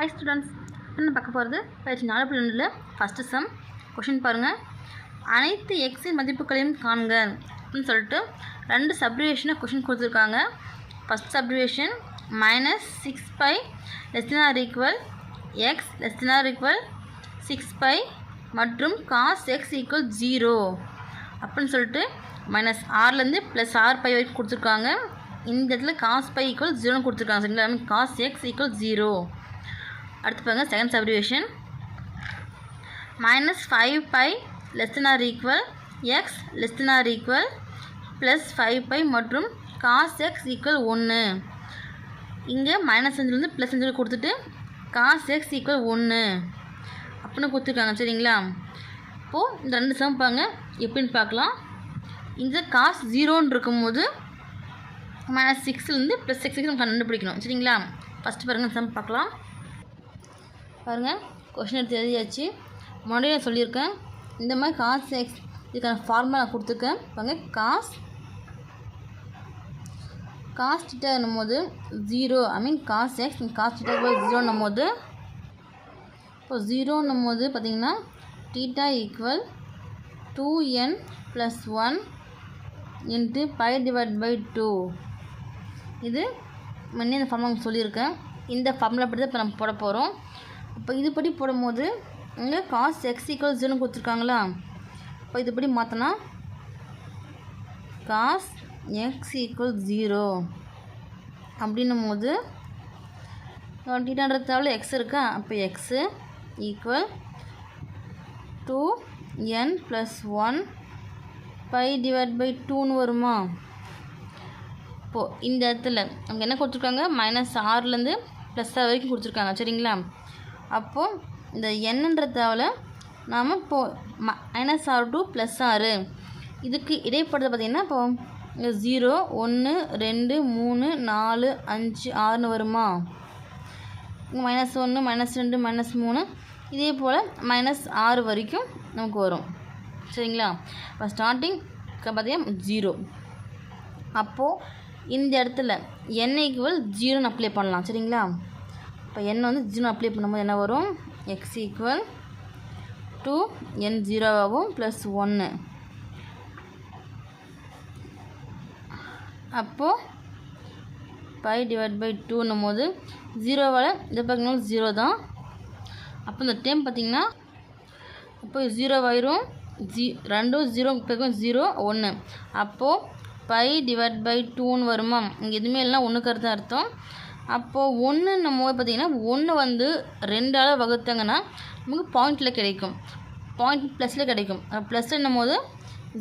Hi students என்ன பார்க்க போகிறது பயிற்சி நாலு புள்ளி ரெண்டில் ஃபஸ்ட்டு சம் கொஷின் பாருங்கள் அனைத்து எக்ஸின் மதிப்புகளையும் காண்க அப்படின்னு சொல்லிட்டு ரெண்டு சப்ரிவேஷனை கொஷின் கொடுத்துருக்காங்க. First subdivision minus six pi less or equal x less or equal six pi மற்றும் காஸ் எக்ஸ் ஈக்குவல் ஜீரோ அப்படின்னு சொல்லிட்டு மைனஸ் ஆர்லேருந்து ப்ளஸ் ஆர் பை வரைக்கும் கொடுத்துருக்காங்க. இந்த இடத்துல காஸ் பை ஈக்குவல் ஜீரோன்னு கொடுத்துருக்காங்க. சரிங்களா? காஸ் எக்ஸ் ஈக்குவல் ஜீரோ அடுத்து பாருங்கள் second subdivision minus five pi less or equal x less or equal plus five pi மற்றும் காஸ் எக்ஸ் ஈக்குவல் ஒன்று இங்கே மைனஸ் அஞ்சுலேருந்து ப்ளஸ் அஞ்சு கொடுத்துட்டு காஸ் எக்ஸ் ஈக்குவல் ஒன்று அப்படின்னு கொடுத்துருக்காங்க சரிங்களா? இப்போது இந்த ரெண்டு சம் பாருங்க எப்படின்னு பார்க்கலாம். இந்த காஸ் ஜீரோன்னு இருக்கும்போது மைனஸ் சிக்ஸ்லேருந்து ப்ளஸ் சிக்ஸ் நம்ம கண்டுபிடிக்கணும் சரிங்களா? ஃபஸ்ட்டு பாருங்கள் சம் பார்க்கலாம். பாருங்கள் கொஷின் எடுத்து எழுதியாச்சு. முன்னாடியே நான் சொல்லியிருக்கேன். இந்த மாதிரி காஸ் எக்ஸ் இதுக்கான ஃபார்முலா நான் கொடுத்துருக்கேன். பாருங்க காஸ் காஸ் டீட்டான்னும் போது zero I mean cos x cos theta ஜீரோன்னும் போது இப்போ ஜீரோன்னும் போது பார்த்தீங்கன்னா theta equal two N plus one into pi divide by two இது முன்னே இந்த ஃபார்முலா சொல்லியிருக்கேன். இந்த ஃபார்முலா படி தான் இப்போ நம்ம போட போகிறோம் இப்போ இதுபடி போடும்போது இங்கே காஸ் எக்ஸ் ஈக்குவல் ஜீரோன்னு கொடுத்துருக்காங்களா? இப்போ இதுபடி மாற்றினா காஸ் எக்ஸ் ஈக்குவல் ஜீரோ அப்படின்னும் போது டீட்டான்றதாவில் எக்ஸ் இருக்கா? அப்போ x equal two N plus one pi divide by டூன்னு வருமா? இப்போது இந்த இடத்துல அங்கே என்ன கொடுத்துருக்காங்க? மைனஸ் ஆறுலேருந்து ப்ளஸ் ஆறு வரைக்கும் கொடுத்துருக்காங்க சரிங்களா? அப்போது இந்த எண்ணுன்றதாவில் நாம் இப்போது மைனஸ் ஆறு டூ ப்ளஸ் ஆறு இதுக்கு இடைப்படுறது பார்த்திங்கன்னா இப்போ ஜீரோ ஒன்று ரெண்டு மூணு நாலு அஞ்சு ஆறுன்னு வருமா? மைனஸ் ஒன்று மைனஸ் ரெண்டு மைனஸ் மூணு. இதே போல் மைனஸ் ஆறு வரைக்கும் நமக்கு வரும். சரிங்களா? இப்போ ஸ்டார்டிங் பார்த்தீங்கன்னா ஜீரோ அப்போது இந்த இடத்துல n ஈக்குவல் ஜீரோன்னு அப்ளை பண்ணலாம். சரிங்களா? இப்போ என் வந்து ஜீரோ அப்ளை பண்ணும்போது என்ன வரும்? எக்ஸ் ஈக்குவல் டூ என் ஜீரோவாகவும் ப்ளஸ் ஒன்று அப்போது பை டிவைட் பை டூன்னும் போது ஜீரோவால் இதை பக்கம் ஜீரோ தான். அப்போ இந்த டைம் பார்த்திங்கன்னா இப்போ ஜீரோ ஆயிரும். ஜீ ரெண்டும் ஜீரோ பக்கம் ஜீரோ ஒன்று அப்போது பை டிவைட் பை டூன்னு வருமா? இங்கே எதுவுமே இல்லைனா ஒன்றுக்கிறது தான் அர்த்தம். அப்போது ஒன்றுன்னும் போது பார்த்திங்கன்னா ஒன்று வந்து ரெண்டால் வகுத்தாங்கன்னா நமக்கு பாயிண்டில் கிடைக்கும். பாயிண்ட் ப்ளஸில் கிடைக்கும். ப்ளஸ் என்னும் போது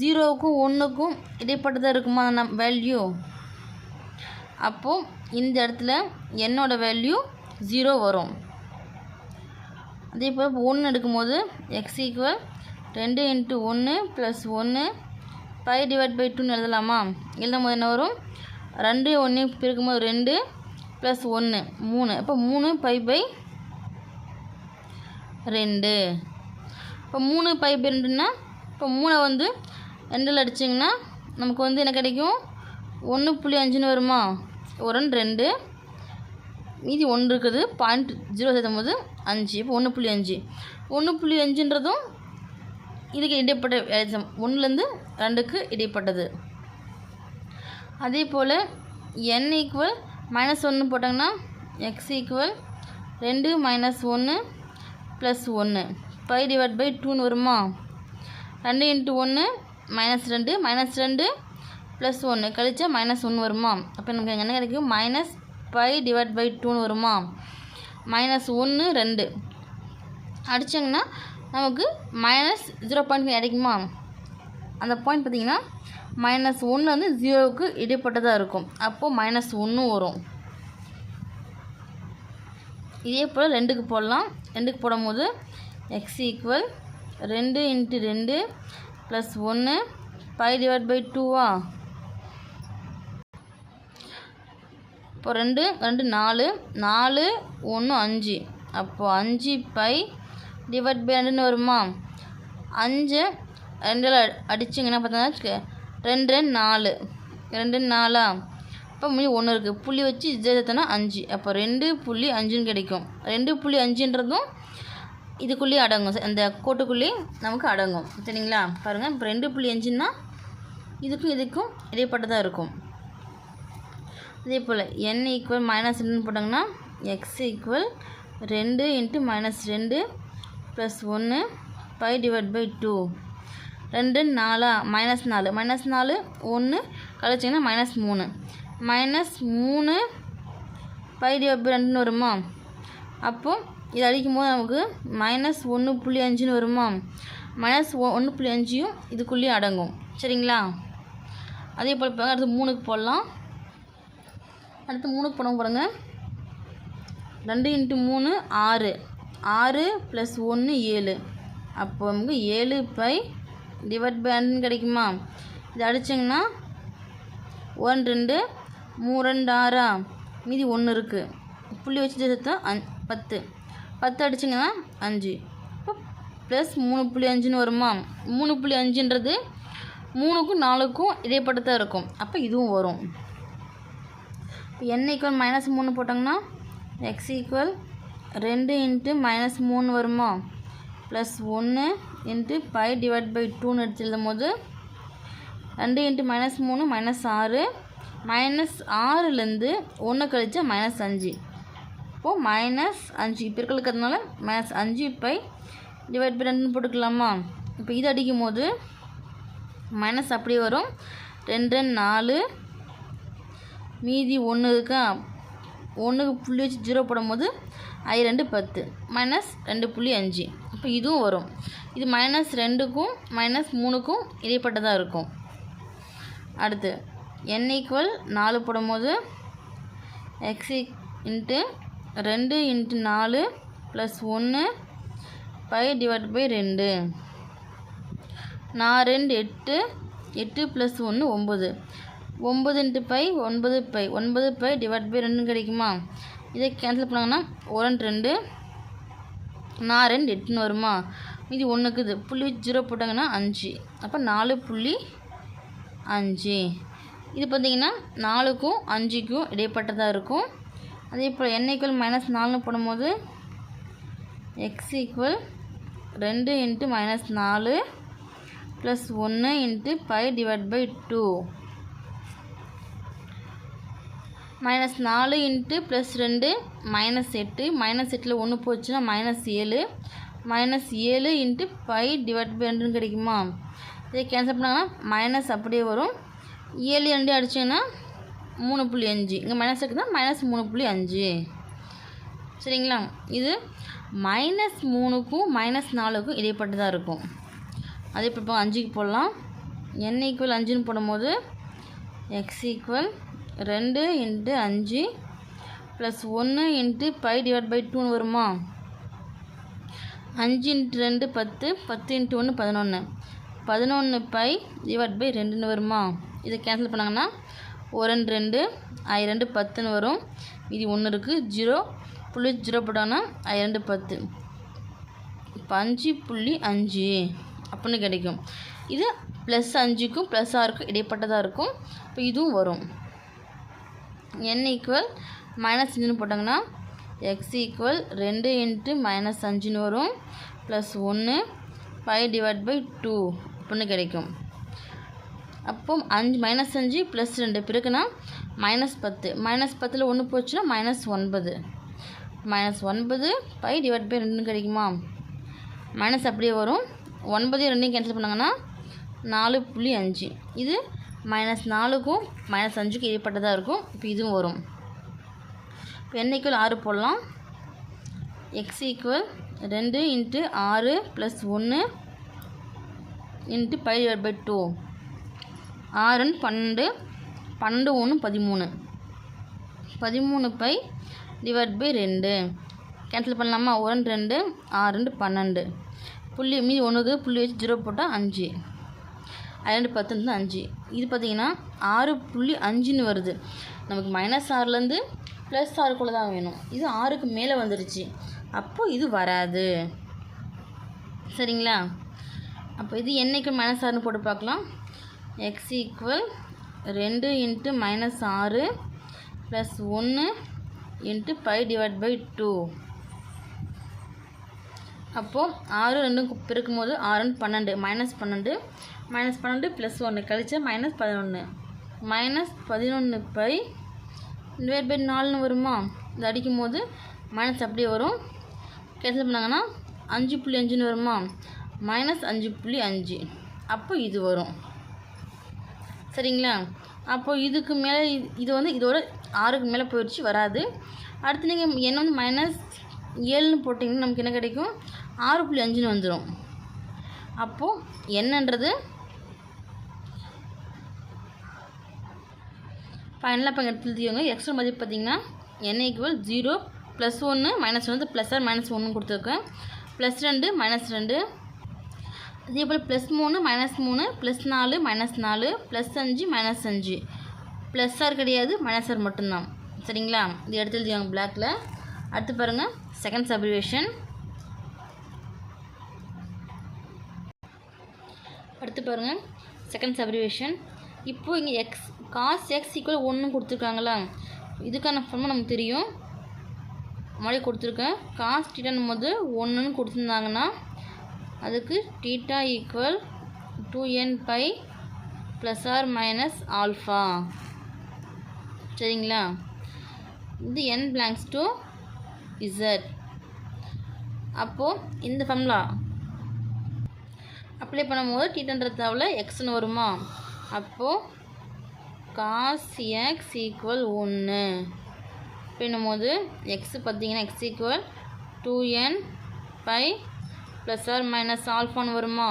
ஜீரோவுக்கும் ஒன்றுக்கும் இடைப்பட்டதாக இருக்குமா? நம் வேல்யூ அப்போது இந்த இடத்துல என்னோடய வேல்யூ ஜீரோ வரும். அதே போல் ஒன்று எடுக்கும்போது எக்ஸ் ஈக்குவல் ரெண்டு இன்ட்டு ஒன்று ப்ளஸ் ஒன்று பை டிவைட் பை டூன்னு எழுதலாமா? எழுதும் போது என்ன வரும்? ரெண்டு ஒன்று பிரிக்கும்போது ரெண்டு ப்ளஸ் ஒன்று மூணு. இப்போ மூணு பை பை ரெண்டு. இப்போ மூணு பை பை ரெண்டுன்னா இப்போ மூணை வந்து ரெண்டில் அடிச்சிங்கன்னா நமக்கு வந்து என்ன கிடைக்கும்? ஒன்று புள்ளி அஞ்சுன்னு வருமா? ஒரு ரெண்டு. மீதி ஒன்று இருக்குது பாயிண்ட் ஜீரோ சேர்த்தும் போது அஞ்சு. இப்போ ஒன்று புள்ளி அஞ்சு. ஒன்று புள்ளி அஞ்சுன்றதும் இதுக்கு இடைப்பட்ட வித்தியாசம் ஒன்றுலேருந்து ரெண்டுக்கு இடைப்பட்டது. அதே போல் என் ஈக்குவல் மைனஸ் ஒன்று போட்டாங்கன்னா எக்ஸ் ஈக்குவல் ரெண்டு மைனஸ் ஒன்று ப்ளஸ் ஒன்று ஃபைவ் டிவைட் பை டூன்னு வருமா? ரெண்டு இன்ட்டு ஒன்று மைனஸ் ரெண்டு மைனஸ் ரெண்டு ப்ளஸ் ஒன்று கழிச்சா மைனஸ் ஒன்று வருமா? அப்போ நமக்கு என்ன கிடைக்கும்? மைனஸ் ஃபைவ் டிவைட் பை டூன்னு வருமா? மைனஸ் ஒன்று ரெண்டு. அடித்தாங்கன்னா நமக்கு மைனஸ் ஜீரோ பாயிண்ட் கிடைக்குமா? அந்த பாயிண்ட் பார்த்திங்கன்னா மைனஸ் ஒன்று வந்து ஜீரோவுக்கு இடைப்பட்டதாக இருக்கும். அப்போது மைனஸ் ஒன்று வரும். இதே போல் ரெண்டுக்கு போடலாம். ரெண்டுக்கு போடும்போது எக்ஸ் ஈக்குவல் ரெண்டு இன்ட்டு ரெண்டு ப்ளஸ் ஒன்று ஃபைவ் டிவைட் பை டூவா இப்போ ரெண்டு ரெண்டு நாலு நாலு ஒன்று அஞ்சு. அப்போது அஞ்சு பை டிவைட் பை ரெண்டுன்னு வருமா? அஞ்சு ரெண்டில் அடிச்சிங்கன்னா வச்சுக்க ரெண்டு ரெண்டு நாலு. ரெண்டு நாலா? அப்போ மீதி ஒன்று இருக்குது புள்ளி வச்சு ஜெயத்தனா அஞ்சு. அப்போ ரெண்டு புள்ளி அஞ்சுன்னு கிடைக்கும். ரெண்டு புள்ளி அஞ்சுன்றதும் இதுக்குள்ளேயே அடங்கும். அந்த கோட்டுக்குள்ளேயே நமக்கு அடங்கும். சரிங்களா? பாருங்கள் இப்போ ரெண்டு புள்ளி அஞ்சுன்னா இதுக்கும் இதுக்கும் இடைப்பட்டதாக இருக்கும். அதே போல் என் ஈக்குவல் மைனஸ் ரெண்டுன்னு போட்டாங்கன்னா எக்ஸ் ஈக்குவல் ரெண்டு இன்ட்டு மைனஸ் ரெண்டு ப்ளஸ் ஒன்று பை டிவைட் பை டூ ரெண்டு நாலா? மைனஸ் நாலு. மைனஸ் நாலு ஒன்று கழிச்சிங்கன்னா மைனஸ் மூணு. மைனஸ் மூணு பை டிவைட் ரெண்டுன்னு வருமா? அப்போ இது அடிக்கும் போது நமக்கு மைனஸ் ஒன்று புள்ளி அஞ்சுன்னு வருமா? மைனஸ் ஒ ஒன்று புள்ளி அஞ்சையும் இதுக்குள்ளேயும் அடங்கும். சரிங்களா? அதே போல் இப்போ அடுத்து மூணுக்கு போடலாம். அடுத்து மூணுக்கு போட பாருங்க. ரெண்டு இன்ட்டு மூணு ஆறு. ஆறு ப்ளஸ் ஒன்று ஏழு. அப்போ நமக்கு ஏழு பை டிவைட் பை ஹண்ட்ரட் கிடைக்குமா? இது அடிச்சிங்கன்னா ஒன் ரெண்டு மூணு ரெண்டு ஆறா? மீதி ஒன்று இருக்குது புள்ளி வச்சு சேர்த்தா அஞ் பத்து. பத்து அடிச்சிங்கன்னா அஞ்சு. இப்போ ப்ளஸ் மூணு புள்ளி அஞ்சுன்னு வருமா? மூணு புள்ளி அஞ்சுன்றது மூணுக்கும் நாலுக்கும் இடைப்பட்டதாக இருக்கும். அப்போ இதுவும் வரும். இப்போ n ஈக்குவல் மைனஸ் மூணு போட்டாங்கன்னா எக்ஸ் ஈக்குவல் ரெண்டு இன்ட்டு மைனஸ் மூணு வருமா? ப்ளஸ் ஒன்று இன்ட்டு பை டிவைட் பை டூன்னு எடுத்து எழுதும் போது ரெண்டு இன்ட்டு மைனஸ் மூணு மைனஸ் ஆறு. மைனஸ் ஆறுலேருந்து ஒன்று கழிச்சா மைனஸ் அஞ்சு. இப்போது மைனஸ் அஞ்சு. இப்போ இருக்கிறதுனால மைனஸ் அஞ்சு பை டிவைட் பை ரெண்டுன்னு போட்டுக்கலாமா? இப்போ இது அடிக்கும் போது மைனஸ் அப்படி வரும். ரெண்டு ரெண்டு நாலு. மீதி ஒன்று இருக்கா? ஒன்றுக்கு புள்ளி வச்சு ஜீரோ போடும்போது ஐ ரெண்டு பத்து. மைனஸ் ரெண்டு புள்ளி அஞ்சு. இப்போ இதுவும் வரும். இது மைனஸ் ரெண்டுக்கும் மைனஸ் மூணுக்கும் இடைப்பட்டதாக இருக்கும். அடுத்து என் ஈக்குவல் நாலு போடும்போது எக்ஸ் இன்ட்டு ரெண்டு இன்ட்டு நாலு ப்ளஸ் ஒன்று பை டிவைட் பை ரெண்டு. நான் ரெண்டு எட்டு எட்டு ப்ளஸ் ஒன்று ஒம்பது ஒம்பது இன்ட்டு பை ஒன்பது பை ஒன்பது பை டிவைட் பை ரெண்டு கிடைக்குமா? இதை கேன்சல் பண்ணாங்கன்னா ஒரன் ரெண்டு நான் ரெண்டு எட்டுன்னு வருமா? மீதி ஒன்றுக்கு இது புள்ளி ஜீரோ போட்டாங்கன்னா அஞ்சு. அப்போ நாலு புள்ளி அஞ்சு. இது பார்த்தீங்கன்னா நாலுக்கும் அஞ்சுக்கும் இடைப்பட்டதாக இருக்கும். அதே போல் n ஈக்குவல் மைனஸ் நாலுன்னு போடும்போது எக்ஸ் ஈக்குவல் ரெண்டு இன்ட்டு மைனஸ் நாலு ப்ளஸ் ஒன்று into five divide by two minus நாலு இன்ட்டு ப்ளஸ் ரெண்டு மைனஸ் எட்டு. மைனஸ் எட்டில் ஒன்று போச்சுன்னா மைனஸ் ஏழு. மைனஸ் ஏழு இன்ட்டு ஃபைவ் டிவைட் பை ரெண்டுன்னு கிடைக்குமா? இதை கேன்சல் பண்ணாங்கன்னா மைனஸ் அப்படியே வரும். ஏழு ரெண்டு அடிச்சிங்கன்னா மூணு புள்ளி அஞ்சு. இங்கே மைனஸ் இருக்குதா மைனஸ் மூணு புள்ளி அஞ்சு. சரிங்களா? இது மைனஸ் மூணுக்கும் மைனஸ் நாலுக்கும் இடைப்பட்டதாக இருக்கும். அதே இப்போ அஞ்சுக்கு போடலாம். என் ஈக்குவல் அஞ்சுன்னு போடும்போது எக்ஸ் ஈக்குவல் ரெண்டு இன்ட்டு அஞ்சு ப்ளஸ் ஒன்று இன்ட்டு பை டிவைட் பை டூன்னு வருமா? அஞ்சு இன்ட்டு ரெண்டு பத்து பத்து இன்ட்டு ஒன்று பதினொன்று பதினொன்று பை டிவைட் பை ரெண்டுன்னு வருமா? இதை கேன்சல் பண்ணாங்கன்னா ஒரு ரெண்டு ரெண்டு ஐ ரெண்டு பத்துன்னு வரும். இது ஒன்று இருக்குது ஜீரோ புள்ளி ஜீரோ போட்டாங்கன்னா ஐ ரெண்டு பத்து. இப்போ அஞ்சு புள்ளி அஞ்சு அப்படின்னு கிடைக்கும். இது ப்ளஸ் அஞ்சுக்கும் ப்ளஸ் ஆறுக்கும் இடைப்பட்டதாக இருக்கும். இப்போ இதுவும் வரும். என் ஈக்குவல் மைனஸ் அஞ்சுன்னு போட்டாங்கன்னா எக்ஸ் ஈக்குவல் ரெண்டு இன்ட்டு மைனஸ் அஞ்சுன்னு வரும். ப்ளஸ் ஒன்று ஃபைவ் டிவைட் பை டூ அப்படின்னு கிடைக்கும். அப்போ அஞ்சு மைனஸ் அஞ்சு ப்ளஸ் ரெண்டு. பிறகுனா மைனஸ் பத்து. மைனஸ் பத்தில் ஒன்று போச்சுன்னா மைனஸ் ஒன்பது. மைனஸ் ஒன்பது பை டிவைட் பை ரெண்டுன்னு கிடைக்குமா? மைனஸ் அப்படியே வரும். ஒன்பதையும் ரெண்டையும் கேன்சல் பண்ணாங்கன்னா நாலு புள்ளி அஞ்சு. இது மைனஸ் நாலுக்கும் மைனஸ் அஞ்சுக்கும் இடைப்பட்டதாக இருக்கும். இப்போ இதுவும் வரும். இப்போ n ஈக்குவல் ஆறு போடலாம். எக்ஸ் ஈக்குவல் ரெண்டு இன்ட்டு ஆறு ப்ளஸ் ஒன்று into pi divide by two ஆறுன்னு பன்னெண்டு பன்னெண்டு ஒன்று பதிமூணு. பதிமூணு பை டிவைட் பை ரெண்டு. கேன்சல் பண்ணலாமா? ஒன் ரெண்டு ஆறு ரெண்டு பன்னெண்டு. புள்ளி மீதி ஒன்றுக்கு புள்ளி வச்சு ஜீரோ போட்டால் அஞ்சு. ரெண்டு பத்து வந்து அஞ்சு. இது பார்த்தீங்கன்னா ஆறு புள்ளி அஞ்சுன்னு வருது. நமக்கு மைனஸ் ஆறுலேருந்து ப்ளஸ் ஆறுக்குள்ளே தான் வேணும். இது ஆறுக்கு மேலே வந்துருச்சு. அப்போது இது வராது. சரிங்களா? அப்போ இது என்றைக்கு மைனஸ் ஆறுன்னு போட்டு பார்க்கலாம். எக்ஸ் ஈக்குவல் ரெண்டு இன்ட்டு மைனஸ் ஆறு ப்ளஸ் ஒன்று into pi divide by two அப்போது ஆறு ரெண்டும் கு- பெருக்கும் போது ஆறுன்னு பன்னெண்டு மைனஸ் பன்னெண்டு. மைனஸ் பன்னெண்டு ப்ளஸ் ஒன்று கழிச்சா மைனஸ் பதினொன்று மைனஸ் பதினொன்று பை டிவைட் பை நாலுன்னு வருமா? இது அடிக்கும் போது மைனஸ் அப்படியே வரும். கேன்சல் பண்ணாங்கன்னா அஞ்சு புள்ளி அஞ்சுன்னு வருமா? மைனஸ் அஞ்சு புள்ளி அஞ்சு. அப்போ இது வரும். சரிங்களா? அப்போ இதுக்கு மேலே இது வந்து இதோட ஆறுக்கு மேலே போயிடுச்சு வராது. அடுத்து நீங்கள் என்ன வந்து மைனஸ் ஏழுன்னு போட்டிங்கன்னா நமக்கு என்ன கிடைக்கும்? ஆறு புள்ளி அஞ்சுன்னு வந்துடும் அப்போது என்னன்றது ஃபைனலாக இப்போ எடுத்து எழுதிக்கோங்க. எக்ஸ்ட்ரா மதிப்பு பார்த்தீங்கன்னா என் ஈக்குவல் ஜீரோ ப்ளஸ் ஒன்று மைனஸ் வந்து ப்ளஸ் ஆர் மைனஸ் ஒன்று கொடுத்துருக்கேன். ப்ளஸ் ரெண்டு மைனஸ் ரெண்டு. அதே போல் ப்ளஸ் மூணு மைனஸ் மூணு ப்ளஸ் நாலு மைனஸ் நாலு ப்ளஸ் அஞ்சு மைனஸ் அஞ்சு. ப்ளஸ் ஆர் கிடையாது மைனஸ் ஆர் மட்டும்தான். சரிங்களா? இது எடுத்து எழுதிவாங்க பிளாக்கில் அடுத்து பாருங்கள் செகண்ட் சப்ரிவேஷன் அடுத்து பாருங்கள் செகண்ட் சப்ரிவேஷன் இப்போது இங்கே எக்ஸ் காஸ் எக்ஸ் ஈக்குவல் ஒன்று கொடுத்துருக்காங்களா? இதுக்கான ஃபார்மை நமக்கு தெரியும். முன்னாடி கொடுத்துருக்கேன். காஸ் டீட்டானும் போது ஒன்றுன்னு கொடுத்துருந்தாங்கன்னா அதுக்கு theta equal two N pi plus or minus alpha சரிங்களா? இது என் பிளாங்க்ஸ் டு இசட் அப்போது இந்த ஃபார்முலா அப்ளை பண்ணும்போது டீட்டன்ற தவிர எக்ஸ்னு வருமா? அப்போது காஸ் எக்ஸ் ஈக்குவல் ஒன்று அப்படின்னும் போது எக்ஸ் பார்த்தீங்கன்னா x equal two N pi plus or minus ஆல்ஃபான்னு வருமா?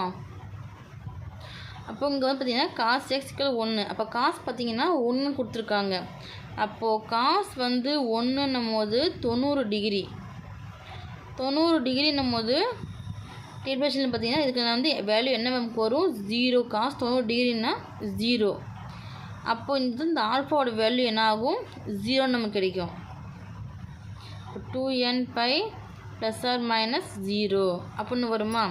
அப்போ இங்கே வந்து பார்த்தீங்கன்னா காஸ் எக்ஸ் ஈக்குவல் ஒன்று அப்போ காஸ் பார்த்தீங்கன்னா ஒன்று கொடுத்துருக்காங்க. அப்போது காஸ் வந்து ஒன்றுன்னும் போது தொண்ணூறு டிகிரி தொண்ணூறு டிகிரின்னும் போது பார்த்தீங்கன்னா இதுக்கு நான் வந்து வேல்யூ என்ன நமக்கு வரும் ஜீரோ காஸ் தொண்ணூறு டிகிரின்னா ஜீரோ அப்போ இந்த இந்த ஆல்ஃபாவோட வேல்யூ என்ன ஆகும் ஜீரோ நமக்கு கிடைக்கும். Two n pi plus r minus zero அப்படின்னு வருமா?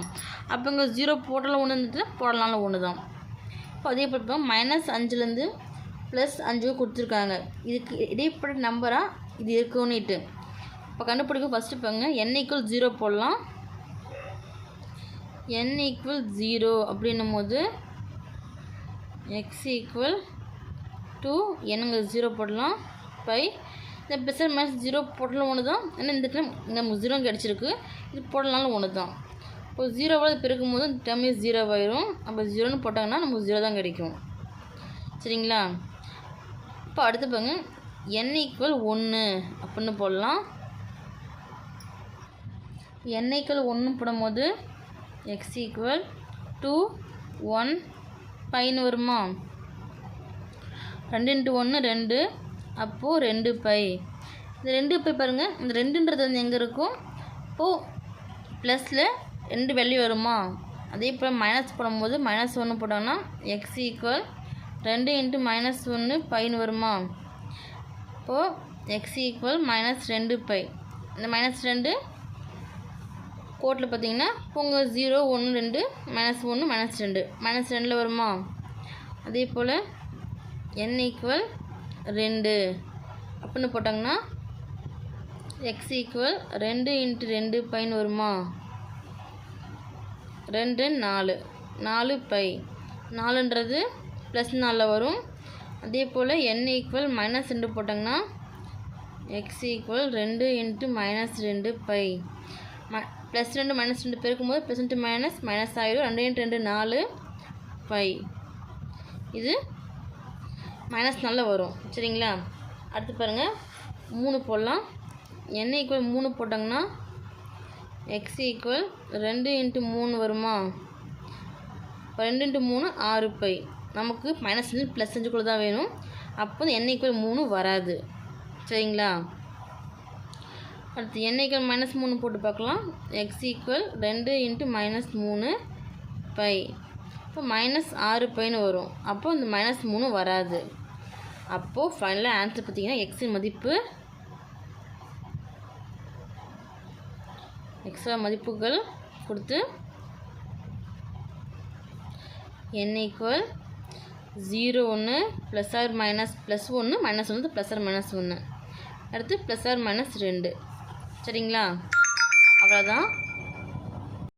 அப்போ இங்கே ஜீரோ போட்டாலும் ஒன்று இருந்துட்டு போடலாம்ல ஒன்று தான் இப்போ அதே போல் மைனஸ் அஞ்சுலேருந்து ப்ளஸ் அஞ்சு கொடுத்துருக்காங்க. இதுக்கு இடைப்பட்ட நம்பராக இது இருக்குன்னுட்டு இப்போ கண்டுபிடிக்க ஃபஸ்ட்டு பாருங்க என் ஈக்குவல் ஜீரோ போடலாம். என் ஈக்குவல் ஜீரோ அப்படின்னும் போது எக்ஸ் ஈக்குவல் டூ என்னங்க ஜீரோ போடலாம். ஃபைவ் இந்த பெசல் மைனஸ் ஜீரோ போடலாம் ஒன்று தான் ஏன்னா இந்த டைம் நமக்கு ஜீரோ கிடச்சிருக்கு. இது போடலாம்னு ஒன்று தான் இப்போ ஜீரோவோட பெருக்கும் போது இந்த டைம் ஜீரோவாயிரும் அப்போ ஜீரோன்னு போட்டாங்கன்னா நமக்கு ஜீரோ தான் கிடைக்கும். சரிங்களா? இப்போ அடுத்து பாருங்க. என் ஈக்குவல் ஒன்று அப்படின்னு போடலாம். என் ஈக்குவல் ஒன்று போடும்போது எக்ஸ் ஈக்குவல் டூ ஒன் பைன்னு வருமா? ரெண்டு இன்ட்டு ஒன்று ரெண்டு. அப்போது ரெண்டு பை. இந்த ரெண்டு பை பாருங்கள் இந்த ரெண்டுன்றது வந்து எங்கே இருக்கும்? இப்போது ப்ளஸில் ரெண்டு வெள்ளி வருமா? அதே போல் மைனஸ் போடும்போது மைனஸ் ஒன்று போட்டோம்னா எக்ஸ் ஈக்குவல் ரெண்டு இன்ட்டு மைனஸ் ஒன்று பைன்னு வருமா? இப்போது எக்ஸ் ஈக்குவல் மைனஸ் ரெண்டு பை. இந்த மைனஸ் ரெண்டு கோட்டில் பார்த்தீங்கன்னா உங்கள் ஜீரோ ஒன்று ரெண்டு மைனஸ் ஒன்று மைனஸ் ரெண்டு. மைனஸ் ரெண்டில் வருமா? அதே போல் n ஈக்குவல் ரெண்டு. அப்படின்னு போட்டாங்கன்னா எக்ஸ் ஈக்குவல் ரெண்டு இன்ட்டு ரெண்டு பைன்னு வருமா? ரெண்டு நாலு. நாலு பை நாலுன்றது ப்ளஸ் நாலில் வரும். அதே போல் என் ஈக்குவல் மைனஸ் ரெண்டு போட்டாங்கன்னா எக்ஸ் ஈக்குவல் ரெண்டு இன்ட்டு மைனஸ் ரெண்டு பை ம ப்ளஸ் ரெண்டு மைனஸ் ரெண்டு பெருக்கும்போது ப்ளஸ் ரெண்டு மைனஸ் மைனஸ் ஆகிடும் ரெண்டு இன்ட்டு ரெண்டு நாலு பை இது மைனஸ் நல்லா வரும். சரிங்களா? அடுத்து பாருங்கள் மூணு போடலாம். என் ஈக்குவல் மூணு போட்டாங்கன்னா எக்ஸ் ஈக்குவல் ரெண்டு இன்ட்டு மூணு வருமா? இப்போ ரெண்டு இன்ட்டு மூணு ஆறு பை. நமக்கு மைனஸ் அஞ்சு ப்ளஸ் அஞ்சுக்குள்ளே தான் வேணும். அப்போ என் ஈக்குவல் மூணு வராது. சரிங்களா? அடுத்து n ஈக்குவல் மைனஸ் மூணு போட்டு பார்க்கலாம். எக்ஸ் ஈக்குவல் ரெண்டு இன்ட்டு மைனஸ் மூணு பை. இப்போ மைனஸ் ஆறு பைன்னு வரும். அப்போ இந்த மைனஸ் மூணு வராது. அப்போது ஃபைனலாக ஆன்சர் பார்த்தீங்கன்னா எக்ஸின் மதிப்பு. எக்ஸ்ட்ரா மதிப்புகள் கொடுத்து n ஈக்குவல் ஜீரோ ஒன்று ப்ளஸ் ஆர் மைனஸ் ப்ளஸ் ஒன்று மைனஸ் ஒன்று ப்ளஸ் ஆர் மைனஸ் ஒன்று அடுத்து ப்ளஸ் ஆர் மைனஸ் ரெண்டு. சரிங்களா? அவ்வளோதான்